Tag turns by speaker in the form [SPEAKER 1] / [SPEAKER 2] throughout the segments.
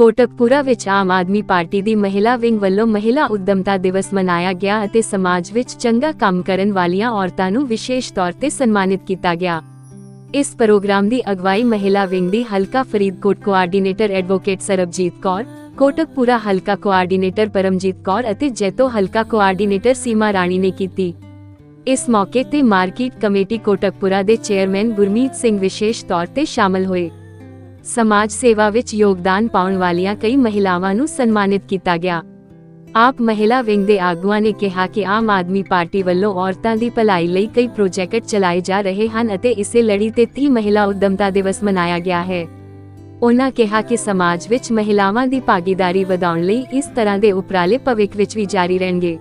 [SPEAKER 1] ਕੋਟਕਪੂਰਾ ਵਿੱਚ ਆਮ ਆਦਮੀ ਪਾਰਟੀ ਦੀ ਮਹਿਲਾ ਵਿੰਗ ਵੱਲੋਂ ਮਹਿਲਾ ਉਦਮਤਾ ਦਿਵਸ ਮਨਾਇਆ ਗਿਆ ਅਤੇ ਸਮਾਜ ਵਿੱਚ ਚੰਗਾ ਕੰਮ ਕਰਨ ਵਾਲੀਆਂ ਔਰਤਾਂ ਨੂੰ ਵਿਸ਼ੇਸ਼ ਤੌਰ ਤੇ ਸਨਮਾਨਿਤ ਕੀਤਾ ਗਿਆ। ਇਸ ਪ੍ਰੋਗਰਾਮ ਦੀ ਅਗਵਾਈ ਮਹਿਲਾ ਵਿੰਗ ਦੀ ਹਲਕਾ ਫਰੀਦਕੋਟ ਕੋਆਰਡੀਨੇਟਰ ਐਡਵੋਕੇਟ ਸਰਬਜੀਤ ਕੌਰ, ਕੋਟਕਪੂਰਾ ਹਲਕਾ ਕੋਆਰਡੀਨੇਟਰ ਪਰਮਜੀਤ ਕੌਰ ਅਤੇ ਜੈਤੋ ਹਲਕਾ ਕੋਆਰਡੀਨੇਟਰ ਸੀਮਾ ਰਾਣੀ ਨੇ ਕੀਤੀ। ਇਸ ਮੌਕੇ ਤੇ ਮਾਰਕੀਟ ਕਮੇਟੀ ਕੋਟਕਪੁਰਾ ਦੇ ਚੇਅਰਮੈਨ ਗੁਰਮੀਤ ਸਿੰਘ ਵਿਸ਼ੇਸ਼ ਤੌਰ ਤੇ ਸ਼ਾਮਲ ਹੋਏ। ਸਮਾਜ ਸੇਵਾ ਵਿੱਚ ਯੋਗਦਾਨ ਪਾਉਣ ਵਾਲੀਆਂ ਕਈ ਮਹਿਲਾਵਾਂ ਨੂੰ ਸਨਮਾਨਿਤ ਕੀਤਾ ਗਿਆ। ਆਪ ਮਹਿਲਾ ਵਿੰਗ ਦੇ ਆਗੂਆਂ ਨੇ ਕਿਹਾ ਕਿ ਆਮ ਆਦਮੀ ਪਾਰਟੀ ਵੱਲੋਂ ਔਰਤਾਂ ਦੀ ਭਲਾਈ ਲਈ ਕਈ ਪ੍ਰੋਜੈਕਟ ਚਲਾਏ ਜਾ ਰਹੇ ਹਨ ਅਤੇ ਇਸੇ ਲੜੀ ਤੇ 30 ਮਹਿਲਾ ਉਦਮਤਾ ਦਿਵਸ ਮਨਾਇਆ ਗਿਆ ਹੈ। ਉਹਨਾਂ ਕਿਹਾ ਕਿ ਸਮਾਜ ਵਿੱਚ ਮਹਿਲਾਵਾਂ ਦੀ ਭਾਗੀਦਾਰੀ ਵਧਾਉਣ ਲਈ ਇਸ ਤਰ੍ਹਾਂ ਦੇ ਉਪਰਾਲੇ ਭਵਿੱਖ ਵਿੱਚ ਵੀ ਜਾਰੀ ਰਹਿਣਗੇ।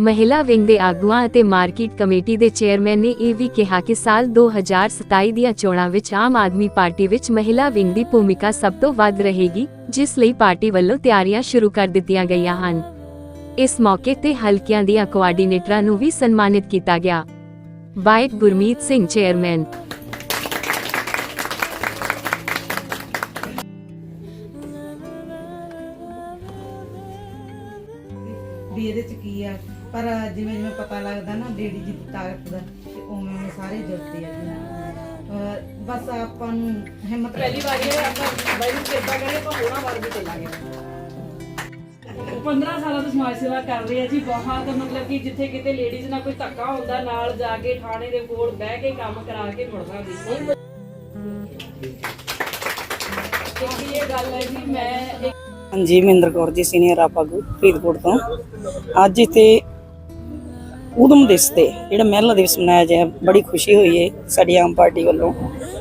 [SPEAKER 1] ਮਹਿਲਾ ਵਿੰਗ ਦੇ ਆਗੂਆਂ ਅਤੇ ਮਾਰਕੀਟ ਕਮੇਟੀ ਦੇ ਚੇਅਰਮੈਨ ਨੇ ਇਹ ਵੀ ਕਿਹਾ ਕਿ ਸਾਲ 2027 ਦੀਆਂ ਚੋਣਾਂ ਵਿੱਚ ਆਮ ਆਦਮੀ ਪਾਰਟੀ ਵਿੱਚ ਮਹਿਲਾ ਵਿੰਗ ਦੀ ਭੂਮਿਕਾ ਸਭ ਤੋਂ ਵੱਧ ਰਹੇਗੀ, ਜਿਸ ਲਈ ਪਾਰਟੀ ਵੱਲੋਂ ਤਿਆਰੀਆਂ ਸ਼ੁਰੂ ਕਰ ਦਿੱਤੀਆਂ ਗਈਆਂ ਹਨ। ਇਸ ਮੌਕੇ ਤੇ ਹਲਕਿਆਂ ਦੀਆਂ ਕੋਆਰਡੀਨੇਟਰਾਂ ਨੂੰ ਵੀ ਸਨਮਾਨਿਤ ਕੀਤਾ ਗਿਆ। ਵਾਈਟ ਗੁਰਮੀਤ ਸਿੰਘ, ਚੇਅਰਮੈਨ।
[SPEAKER 2] ਵੀ ਇਹਦੇ ਚ ਕੀ ਆ? ਪਰ ਜਿਵੇਂ ਜਿਵੇਂ ਪਤਾ ਲੱਗਦਾ ਨਾ ਲੇਡੀ ਜੀ ਦੀ ਤਾਕਤ ਦਾ ਤੇ ਉਵੇਂ ਉਵੇਂ ਸਾਰੇ ਜੁੜਦੇ ਆ ਜੀ। ਅਹ ਬਸ ਆਪਾਂ ਨੂੰ ਹਿੰਮਤ
[SPEAKER 3] ਪਹਿਲੀ ਵਾਰੀ ਹੈ ਆਪਾਂ ਬਾਈ ਨੂੰ ਕਿਰਪਾ ਕਰੇ ਆਪਾਂ ਹੋਣਾ ਵਾਰ ਵੀ ਚੱਲਾਂਗੇ। 15 ਸਾਲਾਂ ਤੋਂ ਸਮਾਜ ਸੇਵਾ ਕਰ ਰਹੇ ਆ ਜੀ ਬਹੁਤ ਮਤਲਬ ਕਿ ਜਿੱਥੇ ਕਿਤੇ ਲੇਡੀਜ਼ ਨਾਲ ਕੋਈ ਧੱਕਾ ਹੁੰਦਾ ਨਾਲ ਜਾ ਕੇ ਥਾਣੇ ਦੇ ਕੋਲ ਬਹਿ ਕੇ ਕੰਮ ਕਰਾ ਕੇ ਮੁੜਨਾ ਵੀ। ਇੱਕ ਇਹ ਗੱਲ ਹੈ ਜੀ ਮੈਂ
[SPEAKER 4] ਹਾਂਜੀ ਮਹਿੰਦਰ ਕੌਰ ਜੀ ਸੀਨੀਅਰ ਆਪਾਗੂ ਫਰੀਦਕੋਟ ਤੋਂ। ਅੱਜ ਇੱਥੇ ਉਦਮ ਦਿਵਸ ਤੇ, ਜਿਹੜਾ ਮਹਿਲਾ ਦਿਵਸ ਮਨਾਇਆ ਜਾ ਬੜੀ ਖੁਸ਼ੀ ਹੋਈ ਹੈ ਸਾਡੀ ਆਮ ਪਾਰਟੀ ਵੱਲੋਂ।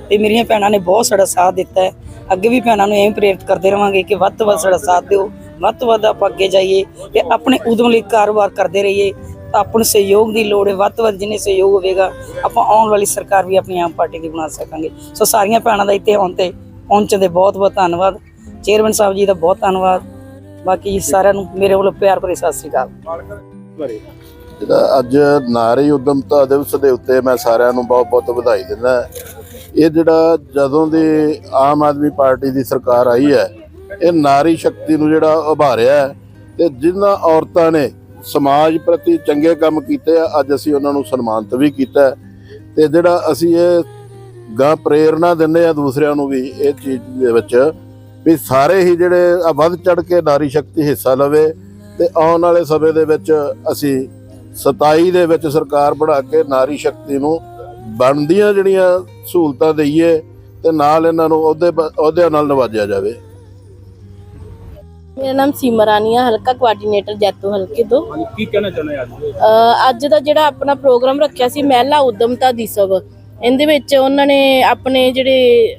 [SPEAKER 4] ਤੇ ਮੇਰੀਆਂ ਭੈਣਾਂ ਨੇ ਬਹੁਤ ਸਾਡਾ ਸਾਥ ਦਿੱਤਾ ਹੈ। ਅੱਗੇ ਵੀ ਭੈਣਾਂ ਨੂੰ ਐਂ ਪ੍ਰੇਰਿਤ ਕਰਦੇ ਰਵਾਂਗੇ ਕਿ ਵੱਧ ਤੋਂ ਵੱਧ ਸਾਡਾ ਸਾਥ ਦਿਓ, ਵੱਧ ਤੋਂ ਵੱਧ ਆਪਾਂ ਅੱਗੇ ਜਾਈਏ ਤੇ ਆਪਣੇ ਉਦਮ ਲਈ ਕਾਰੋਬਾਰ ਕਰਦੇ ਰਹੀਏ। ਆਪਾਂ ਨੂੰ ਸਹਿਯੋਗ ਦੀ ਲੋੜ ਹੈ ਵੱਧ ਤੋਂ ਵੱਧ ਜਿੰਨੇ ਸਹਿਯੋਗ ਹੋਵੇਗਾ, ਆਪਾਂ ਆਉਣ ਵਾਲੀ ਸਰਕਾਰ ਵੀ ਆਪਣੀ ਆਮ ਪਾਰਟੀ ਦੀ ਬਣਾ ਸਕਾਂਗੇ। ਸੋ ਸਾਰੀਆਂ ਭੈਣਾਂ ਦਾ ਇੱਥੇ ਆਉਣ ਤੇ ਪਹੁੰਚਣ ਦੇ ਬਹੁਤ ਬਹੁਤ ਧੰਨਵਾਦ। ਚੇਅਰਮੈਨ ਸਾਹਿਬ ਜੀ ਦਾ ਬਹੁਤ ਧੰਨਵਾਦ। ਬਾਕੀ ਸਾਰਿਆਂ ਨੂੰ ਮੇਰੇ ਵੱਲੋਂ ਪਿਆਰ ਭਰੀ ਸਤਿ ਸ੍ਰੀ ਅਕਾਲ।
[SPEAKER 5] ਜਿਹੜਾ ਅੱਜ ਨਾਰੀ ਉਦਮਤਾ ਦਿਵਸ ਦੇ ਉੱਤੇ ਮੈਂ ਸਾਰਿਆਂ ਨੂੰ ਬਹੁਤ ਬਹੁਤ ਵਧਾਈ ਦਿੰਦਾ ਇਹ ਜਿਹੜਾ ਜਦੋਂ ਦੀ ਆਮ ਆਦਮੀ ਪਾਰਟੀ ਦੀ ਸਰਕਾਰ ਆਈ ਹੈ, ਇਹ ਨਾਰੀ ਸ਼ਕਤੀ ਨੂੰ ਜਿਹੜਾ ਉਭਾਰਿਆ ਹੈ ਤੇ ਜਿਨ੍ਹਾਂ ਔਰਤਾਂ ਨੇ ਸਮਾਜ ਪ੍ਰਤੀ ਚੰਗੇ ਕੰਮ ਕੀਤੇ ਆ, ਅੱਜ ਅਸੀਂ ਉਹਨਾਂ ਨੂੰ ਸਨਮਾਨਿਤ ਵੀ ਕੀਤਾ ਹੈ। ਤੇ ਜਿਹੜਾ ਅਸੀਂ ਇਹ ਗਾਂ ਪ੍ਰੇਰਣਾ ਦਿੰਦੇ ਆ ਦੂਸਰਿਆਂ ਨੂੰ ਵੀ ਇਹ ਚੀਜ਼ ਦੇ ਵਿੱਚ ਵੀ ਸਾਰੇ ਹੀ ਜਿਹੜੇ ਵੱਧ ਚੜ ਕੇ ਨਾਰੀ ਸ਼ਕਤੀ ਹਿੱਸਾ ਲਵੇ ਤੇ ਆਉਣ ਵਾਲੇ ਸਮੇਂ ਦੇ ਵਿੱਚ ਅਸੀਂ 27 ਦੇ ਵਿੱਚ ਸਰਕਾਰ ਬਣਾ ਕੇ ਨਾਰੀ ਸ਼ਕਤੀ ਨੂੰ ਬਣਦੀਆਂ ਜਿਹੜੀਆਂ ਸਹੂਲਤਾਂ ਦਈਏ ਤੇ ਨਾਲ ਇਹਨਾਂ ਨੂੰ ਉਹਦੇ ਅਹੁਦਿਆਂ ਨਾਲ ਨਵਾਜਿਆ ਜਾਵੇ।
[SPEAKER 6] ਮੇਰਾ ਨਾਮ ਸੀਮਾ ਰਾਣੀ ਆ ਹਲਕਾ ਕੋਆਰਡੀਨੇਟਰ ਜੈਤੋ ਹਲਕੇ ਤੋਂ।
[SPEAKER 7] ਕੀ ਕਹਿਣਾ ਚਾਹੁੰਦੇ ਅੱਜ?
[SPEAKER 6] ਅੱਜ ਦਾ ਜਿਹੜਾ ਆਪਣਾ ਪ੍ਰੋਗਰਾਮ ਰੱਖਿਆ ਸੀ ਮਹਿਲਾ ਉਦਮਤਾ ਦਿਸਵ ਇਹਦੇ ਵਿੱਚ ਉਹਨਾਂ ਨੇ ਆਪਣੇ ਜਿਹੜੇ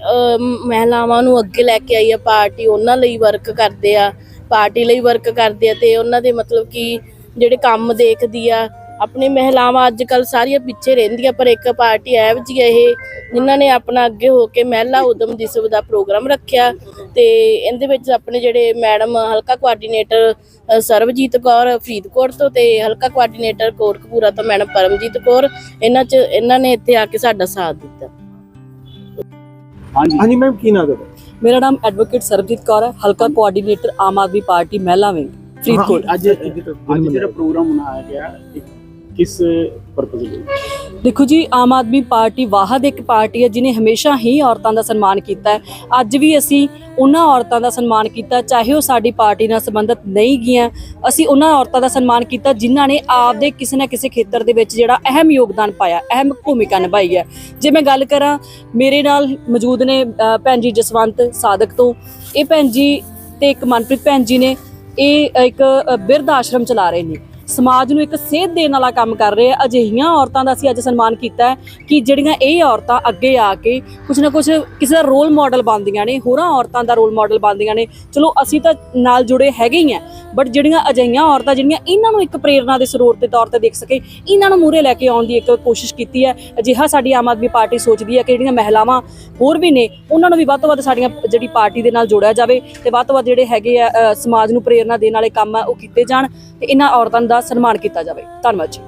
[SPEAKER 6] ਮਹਿਲਾਵਾਂ ਨੂੰ ਅੱਗੇ ਲੈ ਕੇ ਆਈ ਆ ਪਾਰਟੀ ਉਹਨਾਂ ਲਈ ਵਰਕ ਕਰਦੇ ਆ ਪਾਰਟੀ ਲਈ ਵਰਕ ਕਰਦੇ ਆ ਤੇ ਉਹਨਾਂ ਦੇ ਮਤਲਬ ਕਿ ਜਿਹੜੇ ਕੰਮ ਦੇਖਦੀ ਆ ਆਪਣੀ ਮਹਿਲਾਵਾਂ ਅੱਜ ਕੱਲ ਸਾਰੀਆਂ ਪਿੱਛੇ ਰਹਿੰਦੀਆਂ ਪਰ ਇੱਕ ਪਾਰਟੀ ਐਵ ਜੀ ਇਹ ਜਿਨ੍ਹਾਂ ਨੇ ਆਪਣਾ ਅੱਗੇ ਹੋ ਕੇ ਮਹਿਲਾ ਉਦਮ ਦਿਸਵ ਦਾ ਪ੍ਰੋਗਰਾਮ ਰੱਖਿਆ। ਤੇ ਇਹਦੇ ਵਿੱਚ ਆਪਣੇ ਜਿਹੜੇ ਮੈਡਮ ਹਲਕਾ ਕੋਆਰਡੀਨੇਟਰ ਅ, ਸਰਬਜੀਤ ਕੌਰ ਫਰੀਦਕੋਟ ਤੋਂ ਤੇ ਹਲਕਾ ਕੋਆਰਡੀਨੇਟਰ ਕੋਟਕਪੂਰਾ ਤੋਂ ਮੈਡਮ ਪਰਮਜੀਤ ਕੌਰ ਇਹਨਾਂ ਚ ਇਹਨਾਂ ਨੇ ਇੱਥੇ ਆ ਕੇ ਸਾਡਾ ਸਾਥ ਦਿੱਤਾ।
[SPEAKER 7] ਹਾਂਜੀ।
[SPEAKER 8] ਹਾਂਜੀ ਮੈਮ ਕੀ ਨਾਮ ਹੈ
[SPEAKER 9] ਮੇਰਾ ਨਾਮ ਐਡਵੋਕੇਟ ਸਰਬਜੀਤ ਕੌਰ ਹੈ ਹਲਕਾ ਕੋਆਰਡੀਨੇਟਰ ਆਮ ਆਦਮੀ ਪਾਰਟੀ ਮਹਿਲਾ ਵਿੰਗ। ਫਰੀਦਕੋਟ
[SPEAKER 7] ਅੱਜ ਅੱਜ ਜਿਹੜਾ ਪ੍ਰੋਗਰਾਮ ਮਨਾਇਆ ਗਿਆ ਕਿਸ ਪਰਪਸ ਲਈ
[SPEAKER 9] ਦੇਖੋ ਜੀ ਆਮ ਆਦਮੀ ਪਾਰਟੀ ਵਾਹਦ ਇੱਕ ਪਾਰਟੀ ਹੈ ਜਿਨੇ ਹਮੇਸ਼ਾ ਹੀ ਔਰਤਾਂ ਦਾ ਸਨਮਾਨ ਕੀਤਾ ਹੈ। ਅੱਜ ਵੀ ਅਸੀਂ ਉਹਨਾਂ ਔਰਤਾਂ ਦਾ ਸਨਮਾਨ ਕੀਤਾ ਚਾਹੇ ਉਹ ਸਾਡੀ ਪਾਰਟੀ ਨਾਲ ਸੰਬੰਧਿਤ ਨਹੀਂ ਗਈਆਂ ਅਸੀਂ ਉਹਨਾਂ ਔਰਤਾਂ ਦਾ ਸਨਮਾਨ ਕੀਤਾ ਜਿਨ੍ਹਾਂ ਨੇ ਆਪਦੇ ਕਿਸੇ ਨਾ ਕਿਸੇ ਖੇਤਰ ਦੇ ਵਿੱਚ ਜਿਹੜਾ ਅਹਿਮ ਯੋਗਦਾਨ ਪਾਇਆ ਅਹਿਮ ਭੂਮਿਕਾ ਨਿਭਾਈ ਹੈ। ਜੇ ਮੈਂ ਗੱਲ ਕਰਾਂ ਮੇਰੇ ਨਾਲ ਮੌਜੂਦ ਨੇ ਭੈਣ ਜੀ ਜਸਵੰਤ ਸਾਦਕ ਤੋਂ। ਇਹ ਭੈਣ ਜੀ ਤੇ ਇੱਕ ਮਨਪ੍ਰੀਤ ਭੈਣ ਜੀ ਨੇ ਇਹ ਇੱਕ ਬਿਰਧ ਆਸ਼ਰਮ ਚਲਾ ਰਹੇ ਨੇ। ਸਮਾਜ ਨੂੰ ਇੱਕ ਸੇਧ ਦੇਣ ਵਾਲਾ ਕੰਮ ਕਰ ਰਹੇ ਆ। ਅਜਿਹੀਆਂ ਔਰਤਾਂ ਦਾ ਅਸੀਂ ਅੱਜ ਸਨਮਾਨ ਕੀਤਾ ਹੈ ਕਿ ਜਿਹੜੀਆਂ ਇਹ ਔਰਤਾਂ ਅੱਗੇ ਆ ਕੇ ਕੁਝ ਨਾ ਕੁਝ ਕਿਸੇ ਦਾ ਰੋਲ ਮਾਡਲ ਬਣਦੀਆਂ ਨੇ, ਹੋਰਾਂ ਔਰਤਾਂ ਦਾ ਰੋਲ ਮਾਡਲ ਬਣਦੀਆਂ ਨੇ। ਚਲੋ, ਅਸੀਂ ਤਾਂ ਨਾਲ ਜੁੜੇ ਹੈਗੇ ਹੀ ਆ ਬਟ ਜਿਹੜੀਆਂ ਅਜਿਹੀਆਂ ਔਰਤਾਂ ਜਿਹੜੀਆਂ ਇਹਨਾਂ ਨੂੰ ਇੱਕ ਪ੍ਰੇਰਣਾ ਦੇ ਸਰੋਤ ਦੇ ਤੌਰ ਤੇ ਦੇਖ ਸਕੇ, ਇਹਨਾਂ ਨੂੰ ਮੂਹਰੇ ਲੈ ਕੇ ਆਉਣ ਦੀ ਇੱਕ ਕੋਸ਼ਿਸ਼ ਕੀਤੀ ਹੈ। ਅਜਿਹਾ ਸਾਡੀ ਆਮ ਆਦਮੀ ਪਾਰਟੀ ਸੋਚਦੀ ਹੈ ਕਿ ਜਿਹੜੀਆਂ ਮਹਿਲਾਵਾਂ ਹੋਰ ਵੀ ਨੇ, ਉਹਨਾਂ ਨੂੰ ਵੀ ਵੱਧ ਤੋਂ ਵੱਧ ਸਾਡੀਆਂ ਜਿਹੜੀ ਪਾਰਟੀ ਦੇ ਨਾਲ ਜੋੜਿਆ ਜਾਵੇ ਤੇ ਵੱਧ ਤੋਂ ਵੱਧ ਜਿਹੜੇ ਹੈਗੇ ਆ ਸਮਾਜ ਨੂੰ ਪ੍ਰੇਰਣਾ ਦੇਣ ਵਾਲੇ ਕੰਮ ਆ, ਉਹ ਕੀਤੇ ਜਾਣ ਤੇ ਇਹਨਾਂ ਔਰਤਾਂ ਦਾ ਸਨਮਾਨ ਕੀਤਾ ਜਾਵੇ। ਧੰਨਵਾਦ ਜੀ।